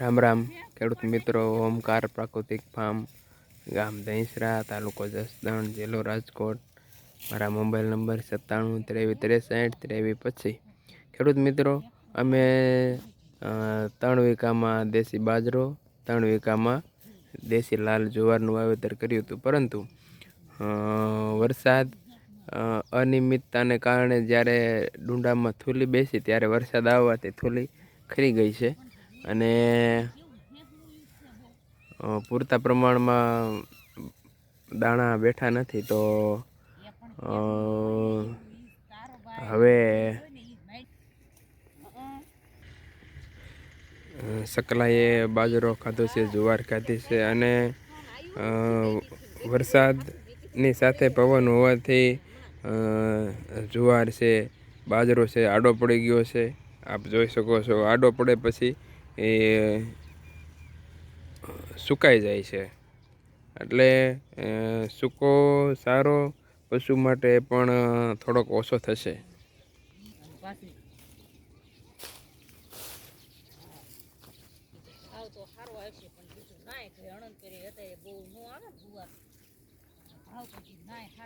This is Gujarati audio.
રામ રામ. ખેડૂત મિત્રો, ઓમકાર, પ્રાકૃતિક ફાર્મ, ગામ દહીસરા, તાલુકો જસદણ, જિલ્લો રાજકોટ. મારા મોબાઈલ નંબર સત્તાણું, ત્રેવીસ, ત્રેસઠ, ત્રેવીસ, પચીસ. ખેડૂત મિત્રો, અમે ત્રણ વીઘામાં દેશી બાજરો, ત્રણ વીઘામાં દેશી લાલ જુવારનું વાવેતર કર્યું હતું. પરંતુ વરસાદ અનિયમિતતાને કારણે જ્યારે ડુંડામાં થૂલી બેસી, ત્યારે વરસાદ આવવાથી થૂલી ખરી ગઈ છે. અને પૂરતા પ્રમાણમાં દાણા બેઠા નથી તો હવે સકલાએ બાજરો ખાધો છે, જુવાર ખાધી છે અને વરસાદની સાથે પવન હોવાથી જુવાર છે, બાજરો છે, આડો પડી ગયો છે. આપ જોઈ શકો છો, આડો પડે પછી એ સુકાઈ જાય છે. એટલે સૂકો સારો પશુ માટે પણ થોડોક ઓછો થશે. પણ